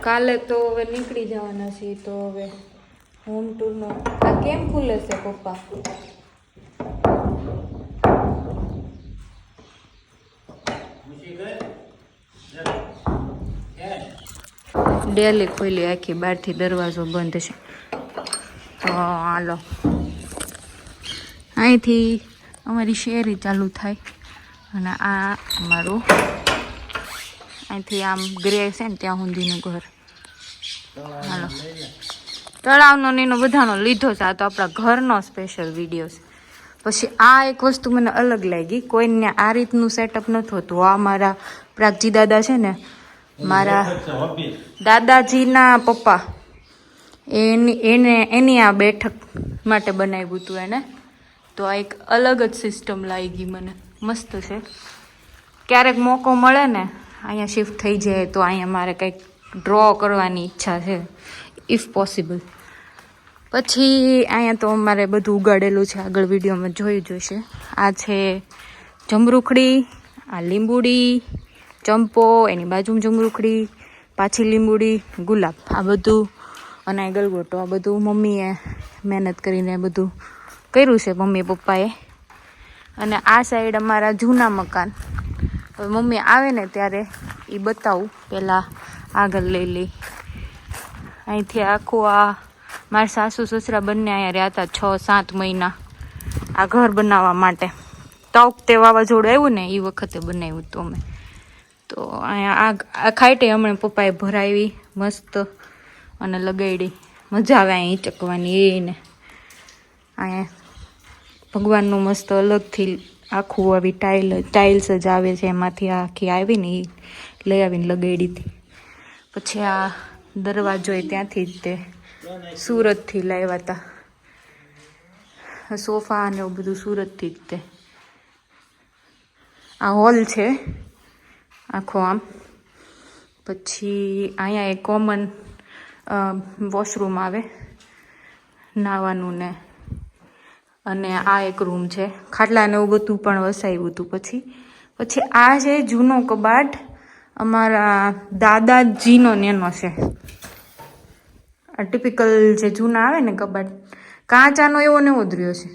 કાલે તો હવે નીકળી જવાના છીએ તો હવે હોમ ટૂરનો આ કેમ ખુલે છે પપ્પા? ડેલી ખોલી આખી બહારથી દરવાજો બંધ છે. તો હાલો. અહીંથી અમારી શેરી ચાલુ થાય અને આ અમારું અહીંથી આમ ગ્રે છે ને ત્યાં સુધીનું ઘર. હાલો. તળાવનો ને એનો બધાનો લીધો છે. આ તો આપણા ઘરનો સ્પેશિયલ વીડિયો છે. પછી આ એક વસ્તુ મને અલગ લાગી. કોઈને આ રીતનું સેટઅપ નથી હોતું. આ મારા પ્રાગજી દાદા છે ને, મારા દાદાજીના પપ્પા, એની, એને, એની આ બેઠક માટે બનાવ્યું હતું એને. તો આ એક અલગ જ સિસ્ટમ લાગી મને. મસ્ત છે. ક્યારેક મોકો મળે ને અહીંયા શિફ્ટ થઈ જાય તો અહીંયા મારે કંઈક ડ્રો કરવાની ઈચ્છા છે ઇફ પોસિબલ પછી અહીંયા તો અમારે બધું ઉગાડેલું છે, આગળ વિડીયોમાં જોયું જોઈશે આ છે જમરૂખડી, આ લીંબુડી, ચંપો, એની બાજુમાં જમરૂખડી, પાછી લીંબુડી, ગુલાબ. આ બધું અને આ ગલગોટો આ બધું મમ્મીએ મહેનત કરીને બધું કર્યું છે, મમ્મી પપ્પાએ. અને આ સાઈડ અમારા જૂના મકાન. હવે મમ્મી આવે ને ત્યારે એ બતાવું. પહેલાં આગળ લઈ લઈ અહીંથી આખું આ મારા સાસુ સસરા બંને અહીંયા રહ્યા હતા છ, સાત મહિના આ ઘર બનાવવા માટે. તોક તે વાવાઝોડું આવ્યું ને એ વખતે બનાવ્યું હતું અમે. તો અહીંયા આ ખાઈટે હમણાં પપ્પાએ ભરાવી, મસ્ત અને લગાડી મજા આવે અહીં ચકવાની એને અહીંયા ભગવાનનું મસ્ત અલગથી આખું આવી ટાઇલ, ટાઇલ્સ જ આવે છે. એમાંથી આખી આવીને એ લઈ આવીને લગાડી પછી આ દરવાજો એ ત્યાંથી જ તે સુરતથી લાવ્યા હતા સોફા અને એવું બધું સુરતથી જ તે. આ હોલ છે આખો આમ. પછી અહીંયા એ કોમન વોશરૂમ આવે. નાવાનું ને અને આ એક રૂમ છે. ખાટલા ને એવું બધું પણ વસાવ્યું હતું પછી. પછી આ છે જૂનો કબાટ અમારા દાદાજીનો નેનો છે. આ ટિપિકલ જે જૂના આવે ને કબાટ, કાચાનો એવો ને એવો જ રહ્યો છે.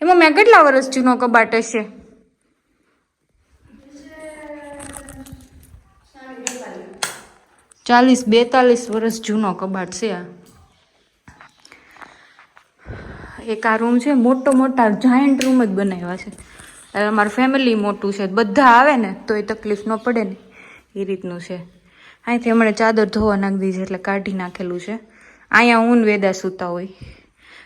એમાં મેં કેટલા વર્ષ જૂનો કબાટ હશે? ચાલીસ બેતાલીસ વર્ષ જૂનો કબાટ છે આ. એક આ રૂમ છે, મોટો મોટા જાયન્ટ રૂમ જ બનાવ્યા છે. અમારું ફેમિલી મોટું છે, બધા આવે ને તો એ તકલીફ ન પડે ને, એ રીતનું છે. અહીંથી હમણાં ચાદર ધોવા નાખી છે એટલે કાઢી નાખેલું છે. અહીંયા ઊન વેદા સૂતા હોય.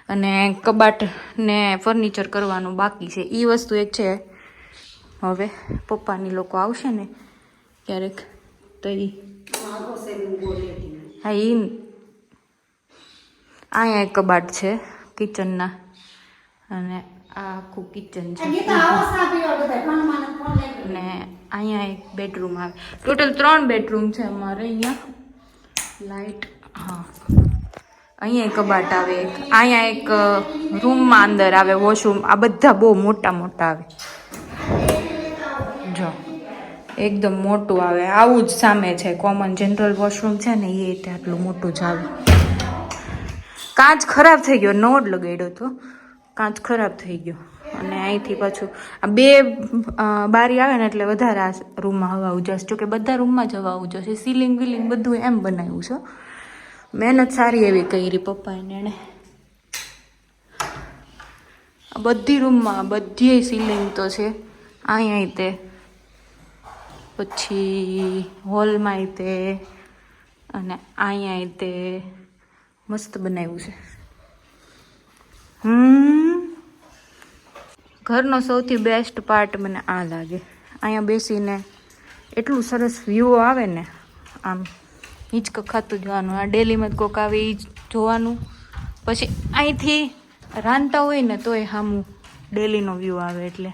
અને કબાટ ને ફર્નિચર કરવાનું બાકી છે. એ વસ્તુ એક છે. હવે પપ્પાની લોકો આવશે ને ક્યારેક તો એ હા એ અહીંયા એક કબાટ છે. કિચનના અને આ આખું કિચન છે ને અહીંયા એક બેડરૂમ આવે ટોટલ ત્રણ બેડરૂમ છે અમારે અહીંયા લાઈટ હા અહીંયા એક કબાટ આવે એક અહીંયા એક રૂમમાં અંદર આવે વોશરૂમ આ બધા બહુ મોટા મોટા આવે જો એકદમ મોટું આવે આવું જ સામે છે કોમન જનરલ વોશરૂમ છે ને એ રીતે આટલું મોટું જ આવે કાચ ખરાબ થઈ ગયો નોડ જ લગાડ્યો હતો. કાચ ખરાબ થઈ ગયો. અને અહીંથી પાછું આ બે બારી આવે ને એટલે વધારે આ રૂમમાં હવા ઉજાશે. જોકે બધા રૂમમાં જ હવા ઉજાશે. સીલિંગ વિલિંગ બધું એમ બનાવ્યું છે. મહેનત સારી એવી કરી પપ્પાએ એણે. બધી રૂમમાં બધી સીલિંગ તો છે. અહીંયા તે. પછી હોલમાં તે. અને અહીંયા તે. મસ્ત બનાવ્યું છે. હમ. ઘરનો સૌથી બેસ્ટ પાર્ટ મને આ લાગે. અહીંયા બેસીને એટલું સરસ વ્યૂ આવે ને આમ હિંચક ખાતું જોવાનું આ ડેલીમાં જ કોક આવે એ જોવાનું. પછી અહીંથી રાંધતા હોય ને તોય સામું ડેલીનો વ્યૂ આવે એટલે.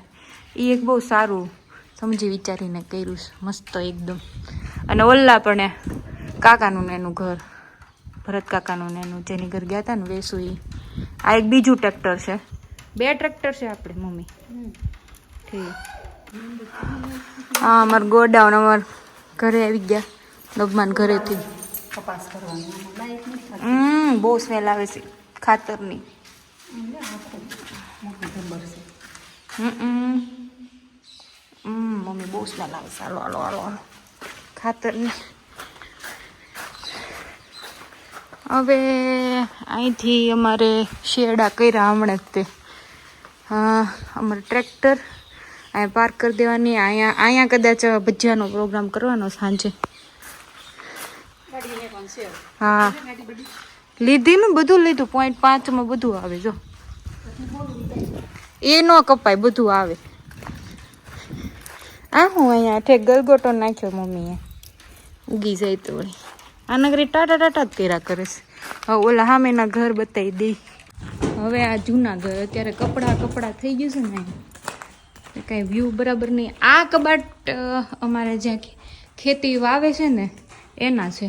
એ એક બહુ સારું સમજી વિચારીને કર્યું છે મસ્ત એકદમ. અને ઓલ્લા પણ કાકાનું ને એનું ઘર. ભરત કાકાનું ને એનું જેની ઘર ગયા હતા ને વેસુ એ આ એક બીજું ટ્રેક્ટર છે. બે ટ્રેક્ટર છે આપણે મમ્મી. ઠીક. હા અમારે ગોડાઉન અમાર ઘરે આવી ગયા. લગમાન ઘરેથી કપાસ કરવાનો બહુ સ્મેલ આવે છે ખાતરની. મમ્મી બહુ સ્મેલ આવે છે. હાલો હાલો હાલો. ખાતરની. હવે અહીંથી અમારે શેરડા કર્યા હમણાં જ તે. હા અમારે ટ્રેક્ટર અહીંયા પાર્ક કરી દેવાની. અહીંયા અહીંયા કદાચ ભજીયાનો પ્રોગ્રામ કરવાનો સાંજે. હા. લીધી ને બધું લીધું. પોઈન્ટ પાંચમાં બધું આવે જો. એ ન કપાય બધું આવે. આ હું અહીંયા ઠેક ગલગોટો નાખ્યો મમ્મીએ. ઉગી જાય તો વળી. આ નગરી ટાટા ટાટા જ કર્યા કરે છે. હવે ઓલા સામેના ઘર બતાવી દઈ હવે આ જૂના ઘર, અત્યારે કપડાં કપડાં થઈ ગયું છે ને કાંઈ વ્યૂ બરાબર નહીં. આ કબાટ અમારે જ્યાં ખેતી વાવે છે ને, એના છે.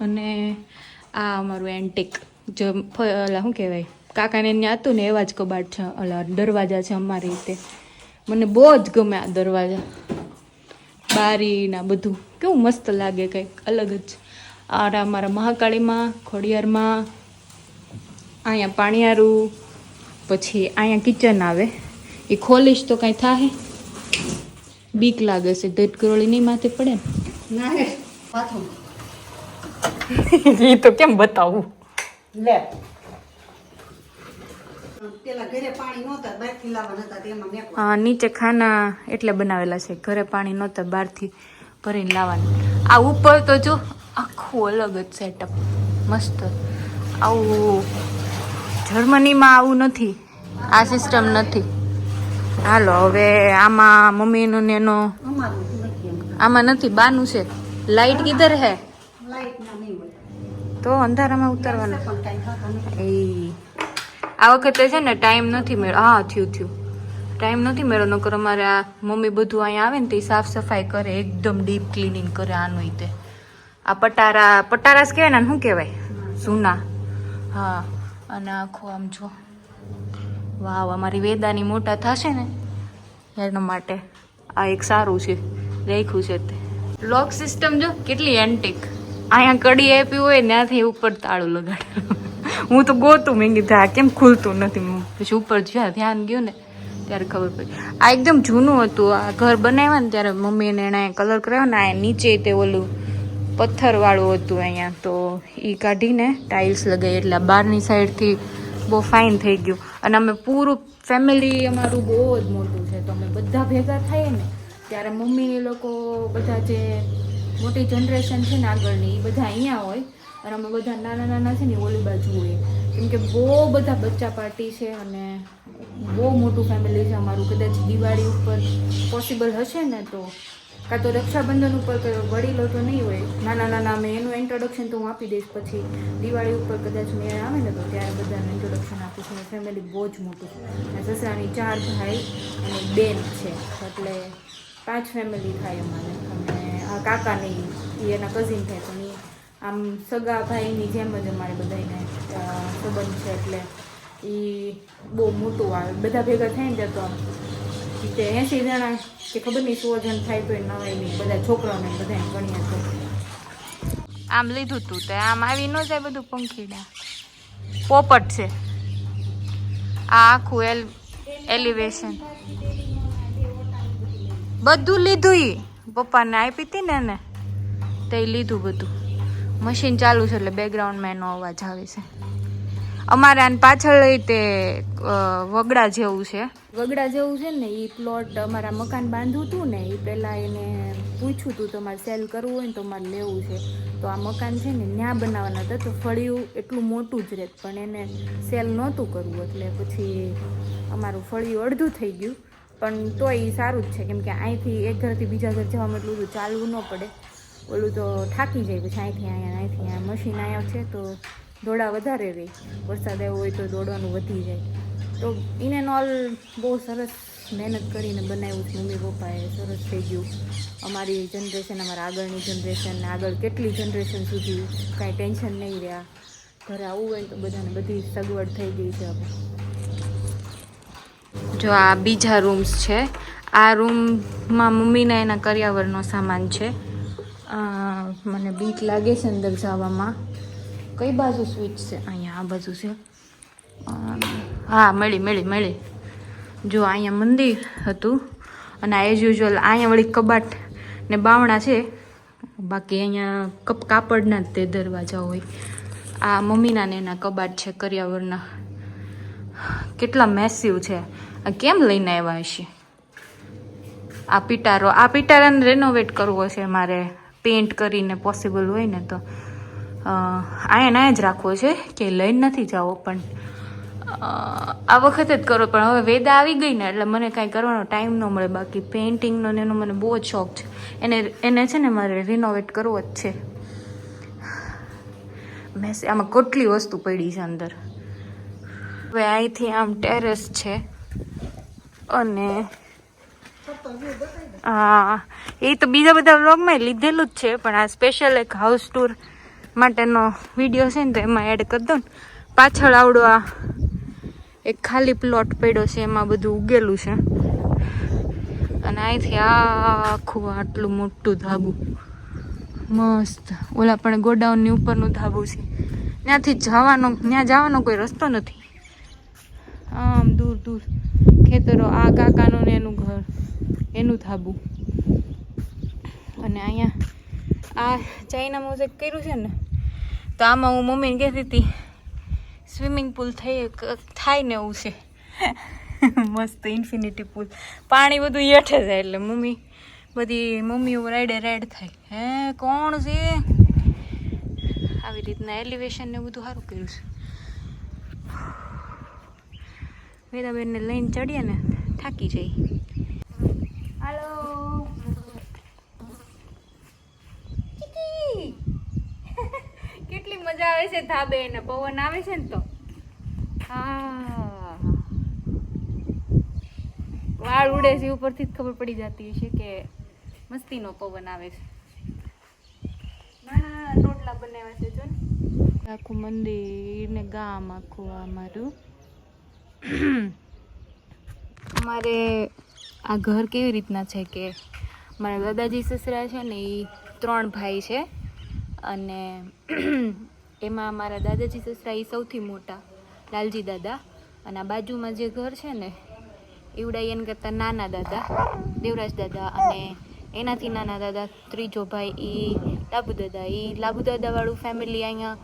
અને આ અમારું એન્ટિક જો ઓલા શું કહેવાય? કાકાને ત્યાં હતું ને એવા જ કબાટ છે, ઓલા દરવાજા છે અમારી રીતે. મને બહુ જ ગમે આ દરવાજા. બારી ના બધું. કેવું મસ્ત લાગે કંઈક અલગ જ. આ મારા મહાકાળીમાં ખોડિયારમાં અહીંયા પાણીયારું પછી અહીંયા કિચન આવે. એ ખોલીશ તો કાંઈ થાય બીક લાગે છે ધટકરોળી નહીં માથે પડે ના? ને એ તો કેમ બતાવું? લે પેલા ઘરે પાણી નહોતા બહારથી લાવવાના હતા તેમાં મેં હા નીચે ખાના એટલે બનાવેલા છે. ઘરે પાણી નહોતા બહારથી ભરીને લાવવાનું. આ ઉપર તો જો આખું અલગ જ સેટઅપ મસ્ત. આવું જર્મનીમાં આવું નથી. આ સિસ્ટમ નથી. હાલો હવે આમાં મમ્મીનો ને એનો આમાં નથી બાનું છે. લાઈટ કિધર હે? તો અંધારામાં ઉતારવાનું. એ આ વખતે છે ને ટાઈમ નથી મેળ્યો હા, થયું થયું. ટાઈમ નથી મેળ્યો નકર અમારે આ મમ્મી બધું અહીંયા આવે ને તે સાફ સફાઈ કરે, એકદમ ડીપ ક્લિનિંગ કરે આનું તે. આ પટારા પટારાસ કહેવાય ને, શું કહેવાય? જૂના. હા, અને આખું આમ જો. વાવ, અમારી વેદાની મોટા થશે ને, એના માટે આ એક સારું છે, રાખ્યું છે તે. લોક સિસ્ટમ જો કેટલી એન્ટિક અહીંયા કડી આપી હોય ત્યાંથી ઉપર તાળું લગાડેલું હું તો ગોતું મેં કીધું આ કેમ ખુલતું નથી પછી ઉપર જ્યાં ધ્યાન ગયું ને ત્યારે ખબર પડી. આ એકદમ જૂનું હતું આ ઘર બનાવ્યા ને ત્યારે મમ્મીને એણે કલર કરાવ્યો ને આ નીચે તે ઓલું પથ્થરવાળું હતું અહીંયા તો એ કાઢીને ટાઇલ્સ લગાવી એટલે આ બહારની સાઈડથી બહુ ફાઇન થઈ ગયું. અને અમે પૂરું ફેમિલી અમારું બહુ જ મોટું છે તો અમે બધા ભેગા થઈએ ને ત્યારે મમ્મી લોકો બધા જે મોટી જનરેશન છે ને આગળની એ બધા અહીંયા હોય અને અમે બધા નાના નાના છે ને ઓલી બાજુ હોય. કેમ કે બહુ બધા બચ્ચા પાર્ટી છે અને બહુ મોટું ફેમિલી છે અમારું. કદાચ દિવાળી ઉપર પોસિબલ હશે ને તો. કાં તો રક્ષાબંધન ઉપર કયો વડીલો તો નહીં હોય. નાના નાના અમે એનું ઇન્ટ્રોડક્શન તો હું આપી દઈશ પછી. દિવાળી ઉપર કદાચ મેળ આવે ને તો ત્યારે બધાનું ઇન્ટ્રોડક્શન આપીશ. અને ફેમિલી બહુ જ મોટું છે. અને સસરાની ચાર ભાઈ અને બેન છે. એટલે પાંચ ફેમિલી થાય અમારે. અને કાકાની, એના કઝિન થાય પણ આમ સગા ભાઈની જેમ જ અમારે બધાને સંબંધ છે એટલે એ બહુ મોટું આવે. બધા ભેગા થાય ને ત્યાં તો તે એંસી જણા, કે ખબર નહીં સો જણ થાય તો નવાય નહીં બધા છોકરાઓને બધા ગણ્યા છે આમ લીધું તું તે, આમ આવી ન જાય બધું પંખીડા. પોપટ છે. આ આખું એલ, એલિવેશન. બધું લીધું એ પપ્પાને આપી હતી ને એને, તે લીધું બધું. મશીન ચાલુ છે એટલે બેકગ્રાઉન્ડમાં એનો અવાજ આવે છે. અમારે પાછળ તે વગડા જેવું છે. વગડા જેવું છે ને એ પ્લોટ અમારા મકાન બાંધવું હતું ને એ પહેલાં એને પૂછ્યું હતું તમારે સેલ કરવું હોય ને તો મારે લેવું છે. તો આ મકાન છે ને ત્યાં બનાવવાના હતા, તો ફળિયું એટલું મોટું જ રહેત, પણ એને સેલ નહોતું કરવું, એટલે પછી અમારું ફળિયું અડધું થઈ ગયું. પણ તોય એ સારું જ છે, કેમ કે અહીંથી એક ઘરથી બીજા ઘર જવામાં એટલું બધું ચાલવું ન પડે. ઓલું તો થાકી જાય, પછી અહીંથી અહીંયા અહીંથી અહીંયા. મશીન આવ્યા છે તો દોડા વધારે રહે વરસાદ આવ્યો હોય તો દોડવાનું વધી જાય. તો ઇન એન્ડ ઓલ બહુ સરસ મહેનત કરીને બનાવ્યું છે મમ્મી પપ્પાએ. સરસ થઈ ગયું. અમારી જનરેશન અમારા આગળની જનરેશન આગળ કેટલી જનરેશન સુધી કાંઈ ટેન્શન નહીં રહ્યા. ઘરે આવવું હોય તો બધાને બધી સગવડ થઈ ગઈ છે હવે. જો આ બીજા રૂમ્સ છે. આ રૂમમાં મમ્મીના એના કરિયાવરનો સામાન છે. અ, મને બીક લાગે છે અંદર જવામાં. કઈ બાજુ સ્વિચ છે? અહીંયા આ બાજુ છે. હા મળી મળી મળી. જો અહીંયા મંદિર હતું અને એઝ યુઝ્યુઅલ અહીંયા વળી કબાટ ને બાવણા છે. બાકી અહીંયા કપ કાપડના જ તે દરવાજા હોય. આ મમ્મીના ને એના કબાટ છે કરિયાવરના. કેટલા મેસિવ છે. આ કેમ લઈને આવ્યા હશે? આ પિટારો આ પિટારાને રેનોવેટ કરવો છે મારે. પેન્ટ કરીને પોસિબલ હોય ને તો અ, અહીંયા જ રાખવો છે કે લઈને નથી જાવો પણ આ વખતે જ કરો પણ હવે વેદા આવી ગઈ ને એટલે મને કાંઈ કરવાનો ટાઈમ ન મળે બાકી પેઇન્ટિંગનો ને એનો મને બહુ જ શોખ છે. એને એને છે ને મારે રિનોવેટ કરવો જ છે. મેં આમાં કેટલી વસ્તુ પડી છે અંદર. હવે અહીંથી આમ ટેરેસ છે અને હા એ તો બીજા બધા વ્લોગમાં લીધેલું જ છે, પણ આ સ્પેશિયલ એક હાઉસ ટૂર માટેનો વીડિયો છે ને તો એમાં એડ કરી દો ને. પાછળ આવડો આ એક ખાલી પ્લોટ પડ્યો છે, એમાં બધું ઉગેલું છે. અને અહીંથી આખું આટલું મોટું ધાબું. મસ્ત. ઓલા પણ ગોડાઉનની ઉપરનું ધાબુ છે. ત્યાંથી જવાનો, ત્યાં જવાનો કોઈ રસ્તો નથી. આમ દૂર દૂર. ખેતરો, આ કાકાનું ને એનું ઘર. એનું થાબું અને અહીંયા આ ચાઇના જે કર્યું છે ને, તો આમાં હું મમ્મીને કહેતી હતી સ્વિમિંગ પુલ થઈ, થાય ને એવું છે. મસ્ત ઇન્ફિનિટી પુલ પાણી બધું હેઠે જાય એટલે મમ્મી, બધી મમ્મીઓ રાઈડે રાઈડ થાય. હે, કોણ છે? આવી રીતના એલિવેશન ને બધું સારું કર્યું છે. વેદાબેનને લઈને ચડીએ ને થાકી જઈ. હાલો. કેટલી મજા આવે છે ધાબે ને પવન આવે છે ને તો. હા. વાળ ઉડે છે ઉપરથી જ ખબર પડી જતી હશે કે મસ્તીનો પવન આવે છે. નાના રોટલા બનાવ્યા છે જો ને. આખું મંદિર ને ગામ આખું આ મારું અમારે આ ઘર કેવી રીતના છે કે મારા દાદાજી સસરા છે ને એ ત્રણ ભાઈ છે અને એમાં મારા દાદાજી સસરા એ સૌથી મોટા, લાલજી દાદા. અને આ બાજુમાં જે ઘર છે ને એવડા એને કરતાં નાના દાદા, દેવરાજ દાદા અને એનાથી નાના દાદા ત્રીજો ભાઈ એ લાભુ દાદા. એ લાભુ દાદાવાળું ફેમિલી અહીંયા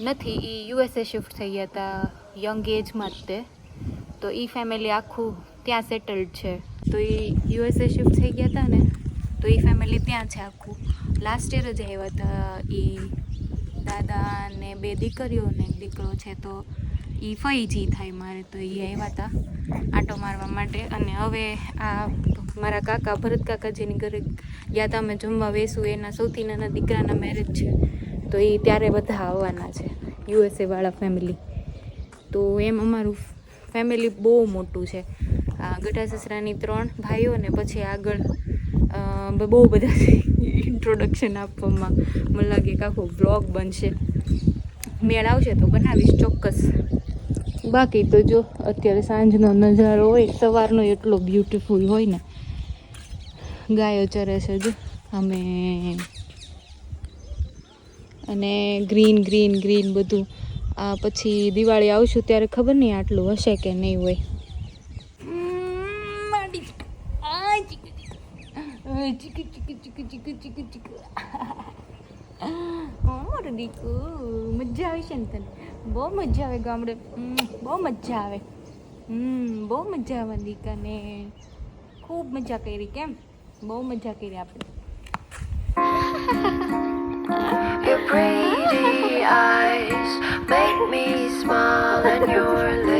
નથી. એ યુએસએ શિફ્ટ થઈ ગયા હતા યંગ એજમાં જ તે. તો એ ફેમિલી આખું ત્યાં સેટલ્ડ છે. તો એ યુએસએ શિફ્ટ થઈ ગયા હતા ને, તો એ ફેમિલી ત્યાં છે આખું. લાસ્ટ યર જ આવ્યા હતા એ દાદા ને બે દીકરીઓ ને એક દીકરો છે, તો એ ફઈજી થાય મારે તો એ આવ્યા હતા આંટો મારવા માટે. અને હવે આ મારા કાકા, ભરત કાકા જેની ઘરે ગયા હતા અમે જમવા બેસું, એના સૌથી નાના દીકરાના મેરેજ છે. તો એ ત્યારે બધા આવવાના છે યુએસએ વાળા ફેમિલી તો એમ અમારું ફેમિલી બહુ મોટું છે. ગઢા સસરાની ત્રણ ભાઈઓ ને પછી આગળ બહુ બધા ઇન્ટ્રોડક્શન આપવામાં મને લાગે કે આખો બ્લોગ બનશે. મેળ આવશે તો બનાવીશ ચોક્કસ. બાકી તો જો અત્યારે સાંજનો નજારો હોય, સવારનો એટલો બ્યુટીફુલ હોય ને, ગાયો ચરે છે જો. અમે અને ગ્રીન ગ્રીન ગ્રીન બધું આ પછી દિવાળી આવશું ત્યારે ખબર નહીં આટલું હશે કે નહીં હોય. મજા આવે છે ને તને? બહુ મજા આવે ગામડે. બહુ મજા આવે. હમ, બહુ મજા આવે દીકાને. ખૂબ મજા કરી કેમ? બહુ મજા કરી આપણે. Make me smile, and your